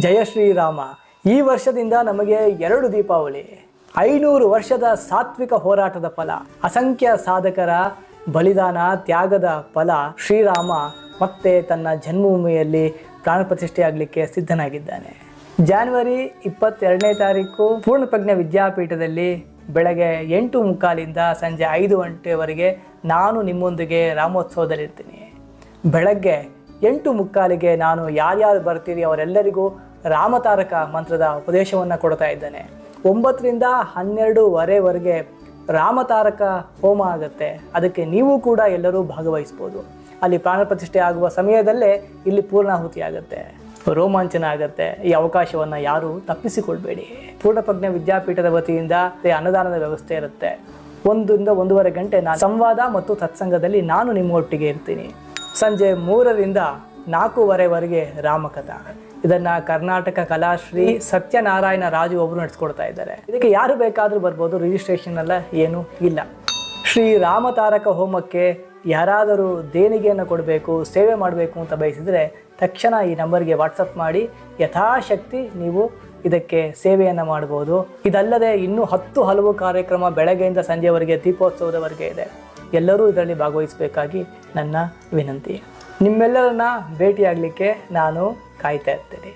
ಜಯ ಶ್ರೀರಾಮ. ಈ ವರ್ಷದಿಂದ ನಮಗೆ ಎರಡು ದೀಪಾವಳಿ. ಐನೂರು ವರ್ಷದ ಸಾತ್ವಿಕ ಹೋರಾಟದ ಫಲ, ಅಸಂಖ್ಯ ಸಾಧಕರ ಬಲಿದಾನ ತ್ಯಾಗದ ಫಲ ಶ್ರೀರಾಮ ಮತ್ತೆ ತನ್ನ ಜನ್ಮಭೂಮಿಯಲ್ಲಿ ಪ್ರಾಣ ಪ್ರತಿಷ್ಠೆಯಾಗಲಿಕ್ಕೆ ಸಿದ್ಧನಾಗಿದ್ದಾನೆ. ಜಾನ್ವರಿ ಇಪ್ಪತ್ತೆರಡನೇ ತಾರೀಕು, ಪೂರ್ಣಪ್ರಜ್ಞ ವಿದ್ಯಾಪೀಠದಲ್ಲಿ ಬೆಳಗ್ಗೆ ಎಂಟು ಮುಕ್ಕಾಲಿಂದ ಸಂಜೆ ಐದು ಗಂಟೆವರೆಗೆ ನಾನು ನಿಮ್ಮೊಂದಿಗೆ ರಾಮೋತ್ಸವದಲ್ಲಿರ್ತೀನಿ. ಬೆಳಗ್ಗೆ ಎಂಟು ಮುಕ್ಕಾಲಿಗೆ ನಾನು ಯಾರ್ಯಾರು ಬರ್ತೀರಿ ಅವರೆಲ್ಲರಿಗೂ ರಾಮತಾರಕ ಮಂತ್ರದ ಉಪದೇಶವನ್ನು ಕೊಡ್ತಾ ಇದ್ದೇನೆ. ಒಂಬತ್ತರಿಂದ ಹನ್ನೆರಡೂವರೆವರೆಗೆ ರಾಮತಾರಕ ಹೋಮ ಆಗುತ್ತೆ. ಅದಕ್ಕೆ ನೀವು ಕೂಡ ಎಲ್ಲರೂ ಭಾಗವಹಿಸ್ಬೋದು. ಅಲ್ಲಿ ಪ್ರಾಣ ಪ್ರತಿಷ್ಠೆ ಆಗುವ ಸಮಯದಲ್ಲೇ ಇಲ್ಲಿ ಪೂರ್ಣಾಹುತಿ ಆಗುತ್ತೆ. ರೋಮಾಂಚನ ಆಗುತ್ತೆ. ಈ ಅವಕಾಶವನ್ನು ಯಾರೂ ತಪ್ಪಿಸಿಕೊಳ್ಬೇಡಿ. ಪೂರ್ಣಪ್ರಜ್ಞ ವಿದ್ಯಾಪೀಠದ ವತಿಯಿಂದ ಅನ್ನದಾನದ ವ್ಯವಸ್ಥೆ ಇರುತ್ತೆ. ಒಂದರಿಂದ ಒಂದೂವರೆ ಗಂಟೆ ನಾನು ಸಂವಾದ ಮತ್ತು ಸತ್ಸಂಗದಲ್ಲಿ ನಾನು ನಿಮ್ಮೊಟ್ಟಿಗೆ ಇರ್ತೀನಿ. ಸಂಜೆ ಮೂರರಿಂದ ನಾಲ್ಕೂವರೆವರೆಗೆ ರಾಮಕಥಾ. ಇದನ್ನ ಕರ್ನಾಟಕ ಕಲಾಶ್ರೀ ಸತ್ಯನಾರಾಯಣ ರಾಜು ಅವರು ನಡೆಸ್ಕೊಡ್ತಾ ಇದ್ದಾರೆ. ಇದಕ್ಕೆ ಯಾರು ಬೇಕಾದರೂ ಬರ್ಬೋದು ರಿಜಿಸ್ಟ್ರೇಷನ್ ಎಲ್ಲ ಏನು ಇಲ್ಲ. ಶ್ರೀ ರಾಮತಾರಕ ಹೋಮಕ್ಕೆ ಯಾರಾದರೂ ದೇಣಿಗೆಯನ್ನು ಕೊಡಬೇಕು, ಸೇವೆ ಮಾಡಬೇಕು ಅಂತ ಬಯಸಿದರೆ ತಕ್ಷಣ ಈ ನಂಬರ್ಗೆ ವಾಟ್ಸಪ್ ಮಾಡಿ, ಯಥಾಶಕ್ತಿ ನೀವು ಇದಕ್ಕೆ ಸೇವೆಯನ್ನು ಮಾಡ್ಬೋದು. ಇದಲ್ಲದೆ ಇನ್ನೂ ಹತ್ತು ಹಲವು ಕಾರ್ಯಕ್ರಮ ಬೆಳಗ್ಗೆಯಿಂದ ಸಂಜೆವರೆಗೆ, ದೀಪೋತ್ಸವದವರೆಗೆ ಇದೆ. ಎಲ್ಲರೂ ಇದರಲ್ಲಿ ಭಾಗವಹಿಸಬೇಕಾಗಿ ನನ್ನ ವಿನಂತಿ. ನಿಮ್ಮೆಲ್ಲರನ್ನ ಭೇಟಿಯಾಗಲಿಕ್ಕೆ ನಾನು ಕಾಯ್ತಾ ಇರ್ತೇನೆ.